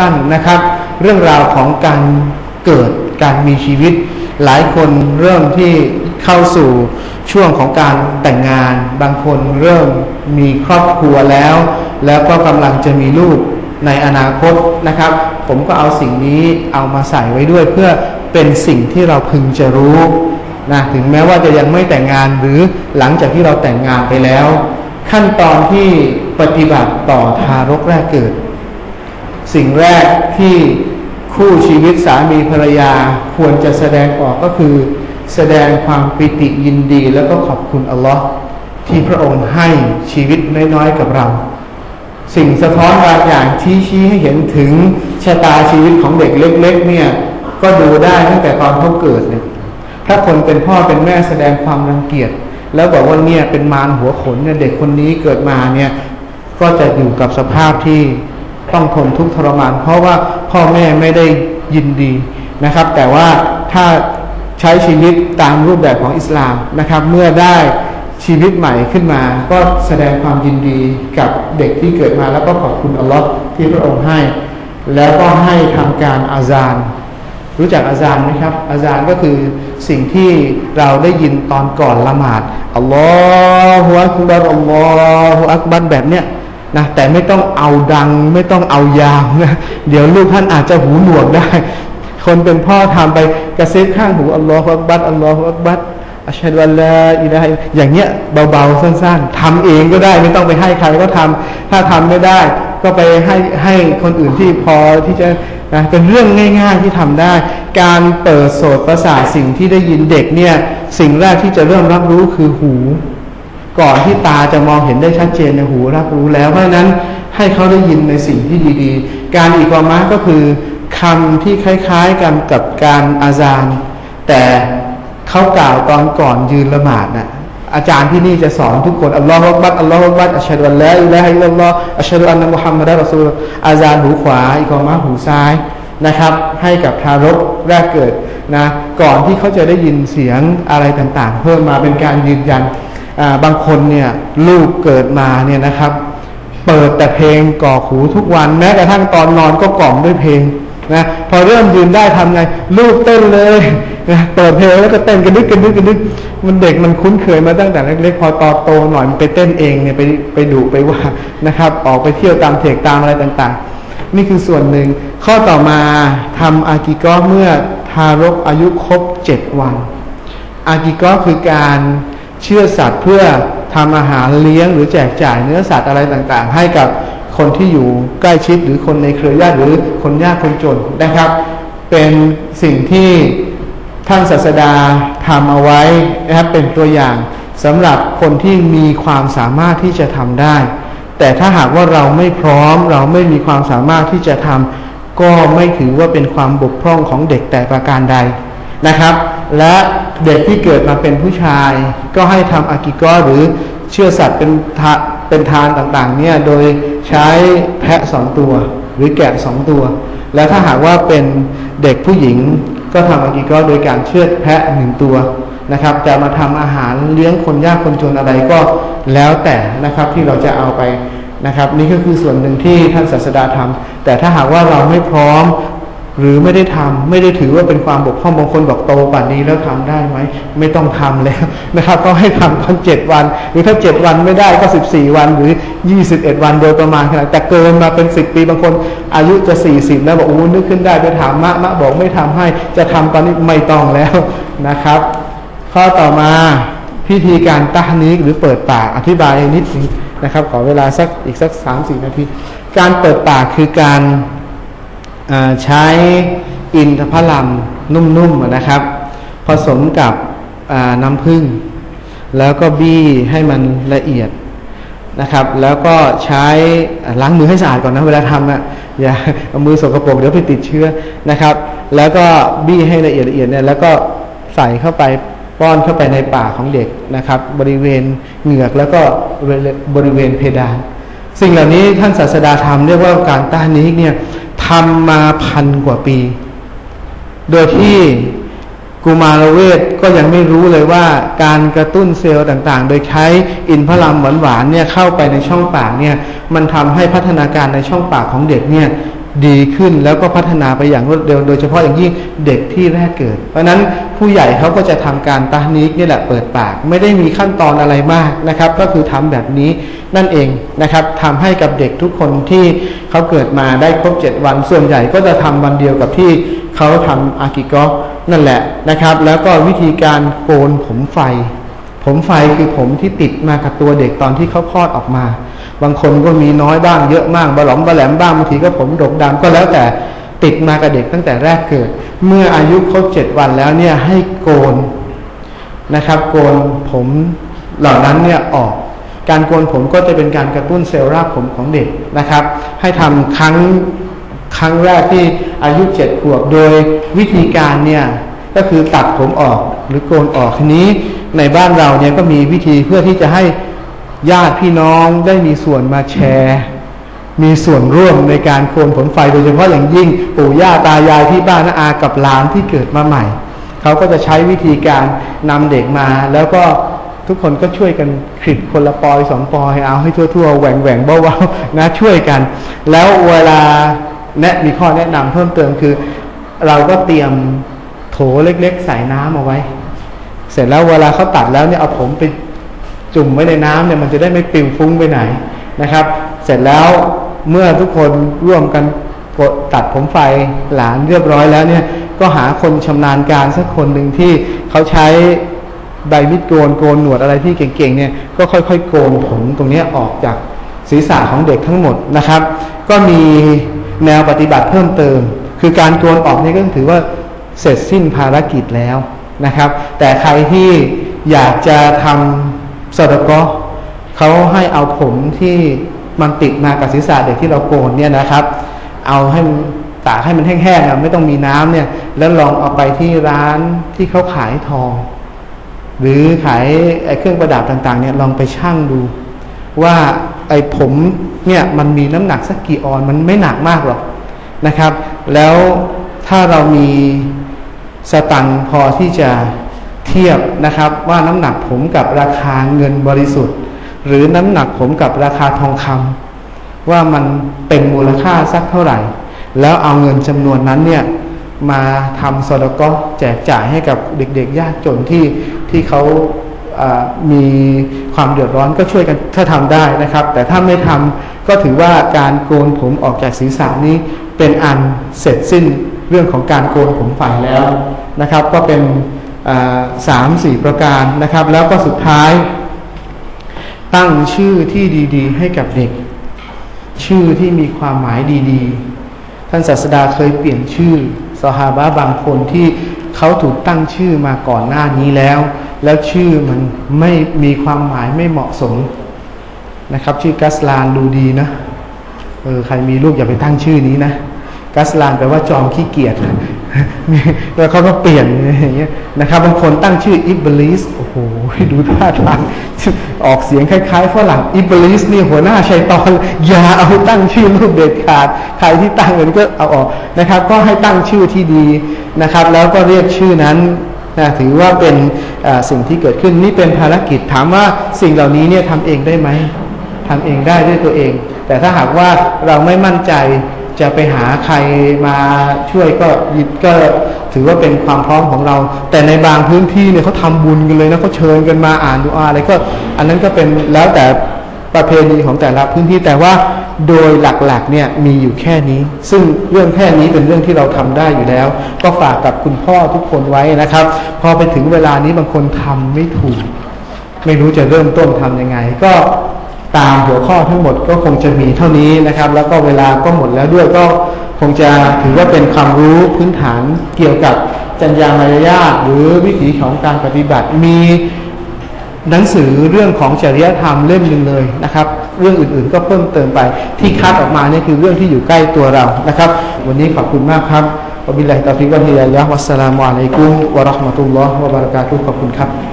สั้นๆนะครับ เรื่องราวของการเกิดการมีชีวิต หลายคนเริ่มที่เข้าสู่ช่วงของการแต่งงาน บางคนเริ่มมีครอบครัวแล้ว แล้วก็กำลังจะมีลูกในอนาคตนะครับ ผมก็เอาสิ่งนี้เอามาใส่ไว้ด้วยเพื่อเป็นสิ่งที่เราพึงจะรู้นะถึงแม้ว่าจะยังไม่แต่งงานหรือหลังจากที่เราแต่งงานไปแล้ว ขั้นตอนที่ปฏิบัติต่อทารกแรกเกิด สิ่งแรกที่คู่ชีวิตสามีภรรยาควรจะแสดงออกก็คือ แสดงความปิติยินดีแล้วก็ขอบคุณอัลลอฮ์ที่พระองค์ให้ชีวิตน้อยๆกับเรา สิ่งสะท้อนบางอย่างที่ชี้ให้เห็นถึงชะตาชีวิตของเด็กเล็ก ๆ เนี่ยก็ดูได้ตั้งแต่ตอนเขาเกิดเนี่ยถ้าคนเป็นพ่อเป็นแม่แสดงความรังเกียจแล้วบอกว่าเนี่ยเป็นมารหัวขนเนี่ยเด็กคนนี้เกิดมาเนี่ยก็จะอยู่กับสภาพที่ ต้องทนทุกข์ทรมาน เพราะว่าพ่อแม่ไม่ได้ยินดีนะครับ แต่ว่าถ้าใช้ชีวิตตามรูปแบบของอิสลามนะครับ เมื่อได้ชีวิตใหม่ขึ้นมา ก็แสดงความยินดีกับเด็กที่เกิดมา แล้วก็ขอบคุณอัลลอฮ์ที่พระองค์ให้ แล้วก็ให้ทำการอาซานรู้จักอาซานไหมครับ อาซานก็คือสิ่งที่เราได้ยินตอนก่อนละหมาดอัลลอฮฺอักบัรอัลลอฮฺอักบัรแบบเนี้ย นะแต่ไม่ต้องเอาดัง ไม่ต้องเอายาวนะเดี๋ยวลูกท่านอาจจะหูหนวกได้ คนเป็นพ่อทำไปกระซิบข้างหูอัลลอฮฺอักบัรอัลลอฮฺอักบัรอัชฮะดุอัลลอฮฺอิลาฮอย่างเงี้ยเบาๆสั้นๆทำเองก็ได้ ไม่ต้องไปให้ใครก็ทำถ้าทำไม่ได้ ก็ไปให้ให้คนอื่นที่พอที่จะนะเป็นเรื่องง่าย ๆที่ทำได้ การเปิดโสตประสาทสิ่งที่ได้ยินเด็กเนี่ยสิ่งแรกที่จะเริ่มรับรู้คือหู ก่อนที่ตาจะมองเห็นได้ชัดเจนในหูรับรู้แล้ว เพราะฉะนั้นให้เขาได้ยินในสิ่งที่ดีๆ การอีกอมะก็คือคำที่คล้ายๆกันกับการอาจารย์ แต่เขากล่าวตอนก่อนยืนละหมาดนะอาจารย์ที่นี่จะสอนทุกคนอัลลอฮฺอักบัดอัลลอฮฺบัดอัชฮะดุอัลลอฮฺอิลาฮะอิลลัลลอฮฺอัชฮะดุอันนะมุฮัมมัดรอซูลอาจารย์หูขวาอีกอมะหูซ้ายนะครับ ให้กับทารกแรกเกิดนะก่อนที่เขาจะได้ยินเสียงอะไรต่างๆ เพิ่มมาเป็นการยืนยัน บางคนเนี่ยลูกเกิดมาเนี่ยนะครับ เปิดแต่เพลงก่อหูทุกวัน แม้กระทั่งตอนนอนก็กล่อมด้วยเพลงนะพอเริ่มยืนได้ทำไงลูกเต้นเลยนะเปิดเพลงแล้วก็เต้นกระดึกกระดึกกระดึกมันเด็กมันคุ้นเคยมาตั้งแต่เล็กๆพอตอโตหน่อยมันไปเต้นเองเนี่ยไปไปดุไปว่านะครับ ออกไปเที่ยวตามเถกตามอะไรต่างๆ นี่คือส่วนหนึ่ง ข้อต่อมาทำอากิกอเมื่อทารกอายุครบเจ็ดวัน อากิกอคือการ เชื่อสัตว์เพื่อทำอาหารเลี้ยงหรือแจกจ่ายเนื้อสัตว์อะไรต่างๆ ให้กับคนที่อยู่ใกล้ชิดหรือคนในเครือญาติหรือคนยากคนจนนะครับ เป็นสิ่งที่ท่านศาสดาทำเอาไว้นะครับเป็นตัวอย่างสำหรับคนที่มีความสามารถที่จะทำได้ แต่ถ้าหากว่าเราไม่พร้อม เราไม่มีความสามารถที่จะทำก็ไม่ถือว่าเป็นความบกพร่องของเด็กแต่ประการใด นะครับ และเด็กที่เกิดมาเป็นผู้ชาย ก็ให้ทำอากิกอหรือเชื่อสัตว์เป็นทาเป็นทานต่างๆเนี่ยโดยใช้แพะสองตัวหรือแกะสองตัว แล้วถ้าหากว่าเป็นเด็กผู้หญิงก็ทำอากิกอโดยการเชือดแพะหนึ่งตัวนะครับจะมาทำอาหารเลี้ยงคนยากคนจนอะไรก็แล้วแต่นะครับที่เราจะเอาไปนะครับ นี่ก็คือส่วนหนึ่งที่ท่านศาสดาทำแต่ถ้าหากว่าเราไม่พร้อม หรือไม่ได้ทำไม่ได้ถือว่าเป็นความบกพร่องบางคนบอกโตป่านนี้แล้วทำได้ไหมไม่ต้องทำแล้วนะครับ ก็ให้ทำตอนเจ็ดวัน หรือถ้าเจ็ดวันไม่ได้ก็สิบสี่วันหรือยี่สิบเอ็ดวันโดยประมาณขนาดแต่เกินมาเป็นสิบปีบางคนอายุจะสี่สิบแล้วบอกโอ้นึกขึ้นได้ไปถามมะมะบอกไม่ทำให้จะทำตอนนี้ไม่ต้องแล้วนะครับ ข้อต่อมาพิธีการตานิกหรือเปิดปากอธิบายนิดนึงนะครับ ขอเวลาสักอีกสักสามสี่นาทีการเปิดปากคือการ ใช้อินทผลัมนุ่มๆนะครับ ผสมกับน้ำผึ้งแล้วก็บี้ให้มันละเอียดนะครับ แล้วก็ใช้ล้างมือให้สะอาดก่อนนะเวลาทำอะอย่าเอามือสกปรกเดี๋ยวไปติดเชื้อนะครับ แล้วก็บี้ให้ละเอียดละเอียดเนี่ยแล้วก็ใส่เข้าไปป้อนเข้าไปในปากของเด็กนะครับ บริเวณเหงือกแล้วก็บริเวณเพดาน สิ่งเหล่านี้ท่านศาสดาทำเรียกว่าการต้านนี้เนี่ย ทำมาพันกว่าปี โดยที่กุมารเวทก็ยังไม่รู้เลยว่าการกระตุ้นเซลล์ต่างๆ โดยใช้อินพลัมหวานๆเนี่ยเข้าไปในช่องปากเนี่ยมันทำให้พัฒนาการในช่องปากของเด็กเนี่ย ดีขึ้นแล้วก็พัฒนาไปอย่างรวดเร็ว โดยเฉพาะอย่างยิ่งเด็กที่แรกเกิด เพราะนั้นผู้ใหญ่เขาก็จะทำการตานิกนี่แหละเปิดปาก ไม่ได้มีขั้นตอนอะไรมากนะครับ ก็คือทำแบบนี้นั่นเองนะครับทำให้กับเด็กทุกคนที่เขาเกิดมาได้ครบเจ็ดวันส่วนใหญ่ก็จะทำวันเดียวกับที่เขาทำอากิโกนั่นแหละนะครับ แล้วก็วิธีการโกนผมไฟ ผมไฟคือผมที่ติดมากับตัวเด็กตอนที่เขาคลอดออกมา บางคนก็มีน้อยบ้างเยอะมากบะหลอมบะแหลมบ้างบางทีก็ผมดกดำก็แล้วแต่ติดมากับเด็กตั้งแต่แรกเกิด เมื่ออายุครบเจ็ดวันแล้วเนี่ยให้โกนนะครับ โกนผมเหล่านั้นเนี่ยออก การโกนผมก็จะเป็นการกระตุ้นเซลล์รากผมของเด็กนะครับ ให้ทำครั้งครั้งแรกที่อายุเจ็ดขวบโดยวิธีการเนี่ยก็คือตัดผมออกหรือโกนออกทีนี้ในบ้านเราเนี่ยก็มีวิธีเพื่อที่จะให้ ญาติพี่น้องได้มีส่วนมาแชร์ มีส่วนร่วมในการโคนผลไฟโดยเฉพาะอย่างยิ่งปู่ย่าตายายที่บ้านอากับหลานที่เกิดมาใหม่ เขาก็จะใช้วิธีการนำเด็กมา แล้วก็ทุกคนก็ช่วยกันขิดคนละปอยสองปอยเอาให้ทั่วๆแหว่งแหว่งเบาๆนะช่วยกัน แล้วเวลาแนะมีข้อแนะนำเพิ่มเติมคือ เราก็เตรียมโถเล็กๆ ใส่น้ำเอาไว้ เสร็จแล้วเวลาเขาตัดแล้วเนี่ยเอาผมไป จุ่มไว้ในน้ำเนี่ยมันจะได้ไม่ปิวฟุ้งไปไหนนะครับ เสร็จแล้วเมื่อทุกคนร่วมกันกดตัดผมไฟหลานเรียบร้อยแล้วเนี่ยก็หาคนชำนาญการสักคนหนึ่งที่เขาใช้ใบมิดโกนโกนหนวดอะไรที่เก่งๆเนี่ยก็ค่อยๆ โกนผมตรงนี้ออกจากศีรษะของเด็กทั้งหมดนะครับ ก็มีแนวปฏิบัติเพิ่มเติม คือการโกนออกนี่ก็ถือว่าเสร็จสิ้นภารกิจแล้วนะครับ แต่ใครที่อยากจะทำ สดก็เขาให้เอาผมที่มันติดมากับศีรษะเด็กที่เราโกนเนี่ยนะครับ เอาให้ตากให้มันแห้งๆไม่ต้องมีน้ำเนี่ย แล้วลองเอาไปที่ร้านที่เขาขายทอง หรือขายไอ้เครื่องประดับต่างๆเนี่ยลองไปชั่งดู ว่าไอ้ผมเนี่ยมันมีน้ำหนักสักกี่ออนมันไม่หนักมากหรอกนะครับ แล้วถ้าเรามีสตังพอที่จะ เทียบนะครับว่าน้ำหนักผมกับราคาเงินบริสุทธิ์ หรือน้ำหนักผมกับราคาทองคำว่ามันเป็นมูลค่าสักเท่าไหร่ แล้วเอาเงินจำนวนนั้นเนี่ยมาทำสดก็แจกจ่ายให้กับเด็กๆ ยากจนที่ที่เขามีความเดือดร้อนก็ช่วยกันถ้าทำได้นะครับ แต่ถ้าไม่ทำก็ถือว่าการโกนผมออกจากศีรษะนี้เป็นอันเสร็จสิ้นเรื่องของการโกนผมฝ่ายแล้วนะครับ ก็เป็น สามสี่ประการนะครับ แล้วก็สุดท้าย ตั้งชื่อที่ดีๆ ให้กับเด็ก ชื่อที่มีความหมายดีๆ ท่านศาสดาเคยเปลี่ยนชื่อสหาบะบางคนที่เขาถูกตั้งชื่อมาก่อนหน้านี้แล้ว แล้วชื่อมันไม่มีความหมายไม่เหมาะสมนะครับ ชื่อกัสลานดูดีนะเออใครมีลูกอย่าไปตั้งชื่อนี้นะกัสลานแปลว่าจอมขี้เกียจ แล้วเขาก็เปลี่ยนอย่างเงี้ยนะครับบางคนตั้งชื่ออิบลิสโอ้โหดูท่าทางออกเสียงคล้ายๆฝรั่งอิบลิสนี่หัวหน้าชัยตอนอย่าเอาตั้งชื่อลูกเด็ดขาด ใครที่ตั้งเงินก็เอาออกนะครับ ก็ให้ตั้งชื่อที่ดีนะครับ แล้วก็เรียกชื่อนั้นนะถือว่าเป็นสิ่งที่เกิดขึ้นนี่เป็นภารกิจถามว่าสิ่งเหล่านี้เนี่ยทำเองได้ไหมทำเองได้ด้วยตัวเอง แต่ถ้าหากว่าเราไม่มั่นใจ จะไปหาใครมาช่วยก็ยิก็ถือว่าเป็นความพร้อมของเรา แต่ในบางพื้นที่เนี่ยเขาทาบุญกันเลยนะเขาเชิญกันมาอ่านดูอาอะไรก็ อันนั้นก็เป็นแล้วแต่ประเพณีของแต่ละพื้นที่แต่ว่าโดยหลักๆเนี่ยมีอยู่แค่นี้ ซึ่งเรื่องแค่นี้เป็นเรื่องที่เราทำได้อยู่แล้ว ก็ฝากกับคุณพ่อทุกคนไว้นะครับ พอไปถึงเวลานี้บางคนทำไม่ถูก ไม่รู้จะเริ่มต้นทํำยังไง ก็ ตามหัวข้อทั้งหมดก็คงจะมีเท่านี้นะครับ แล้วก็เวลาก็หมดแล้วด้วยก็คงจะถือว่าเป็นความรู้พื้นฐานเกี่ยวกับจัญญามารยาทหรือวิถีของการปฏิบัติมีหนังสือเรื่องของจริยธรรมเล่มหนึ่งเลยนะครับ เรื่องอื่นๆก็เพิ่มเติมไปที่คัดออกมาเนี่ยคือเรื่องที่อยู่ใกล้ตัวเรานะครับ วันนี้ขอบคุณมากครับวบิลลาฮิตาฟิกวะฮิยะยะวัสสลามุอะลัยกุมวะราะห์มะตุลลอฮ์วะบะเราะกาตุฮ์ขอบคุณครับ